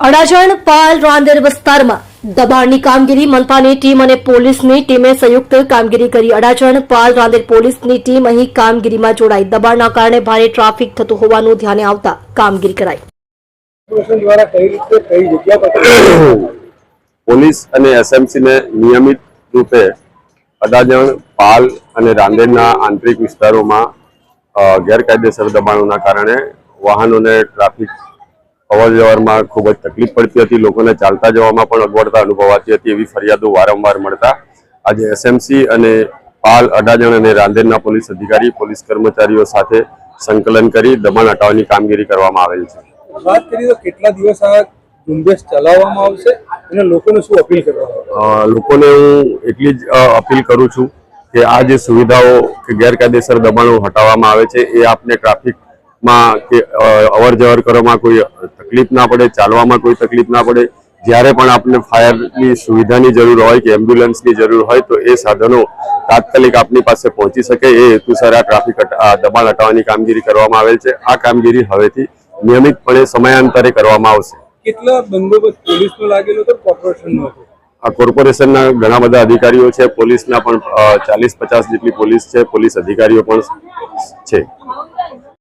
અડાજણ પાલ રાંદેર વિસ્તારમાં દબાણની કામગીરી મનપાની ટીમ અને પોલીસની ટીમે સંયુક્ત કામગીરી કરી. અડાજણ પાલ રાંદેર પોલીસની ટીમ અહીં કામગીરીમાં જોડાઈ. દબાણના કારણે ભારે ટ્રાફિક થતું હોવાનું ધ્યાને આવતા કામગીરી કરાઈ. કોર્પોરેશન દ્વારા કઈ રીતે કઈ જગ્યા પર પોલીસ અને એસએમસીને નિયમિત રૂપે અડાજણ પાલ અને રાંદેરના આંતરિક વિસ્તારોમાં ગેરકાયદેસર દબાણોના કારણે વાહનોને ટ્રાફિક અવર જવરમાં ખૂબ જ તકલીફ પડતી હતી. લોકોને ચાલતા જવામાં પણ અગવડતા અનુભવાતી હતી એવી ફરિયાદો વારંવાર મળતા. આજે એસએમસી અને પાલ અડાજણ અને રાંદેરના પોલીસ અધિકારી પોલીસ કર્મચારીઓ સાથે સંકલન કરી દબાણ હટાવવાની કામગીરી કરવામાં આવેલ છે. વાત કરીએ તો કેટલા દિવસ આ ઝુંબેશ ચલાવવામાં આવશે અને લોકોને શું અપીલ કરવામાં લોકોને હું એટલી જ અપીલ કરું છું કે આ જે સુવિધાઓ કે ગેરકાયદેસર દબાણો હટાવવામાં આવે છે એ આપને ટ્રાફિકમાં કે અવર જવર કરવામાં કોઈ તકલીફ ના પડે ચાલવામાં કોઈ તકલીફ ના પડે જ્યારે પણ આપને ફાયરની સુવિધાની જરૂર હોય કે એમ્બ્યુલન્સની જરૂર હોય તો એ સાધનો તાત્કાલિક આપની પાસે પહોંચી શકે. એ હેતુસર આ ટ્રાફિક દબાણ હટાવવાની કામગીરી કરવામાં આવેલ છે. આ કામગીરી હવેથી નિયમિતપણે સમયાંતરે કરવામાં આવશે. કેટલા બંદોબસ્ત પોલીસનો લાગેલો હતો? કોર્પોરેશનનો આ કોર્પોરેશનના ઘણા બધા અધિકારીઓ છે. પોલીસના પણ ચાલીસ પચાસ જેટલી પોલીસ છે. પોલીસ અધિકારીઓ પણ છે.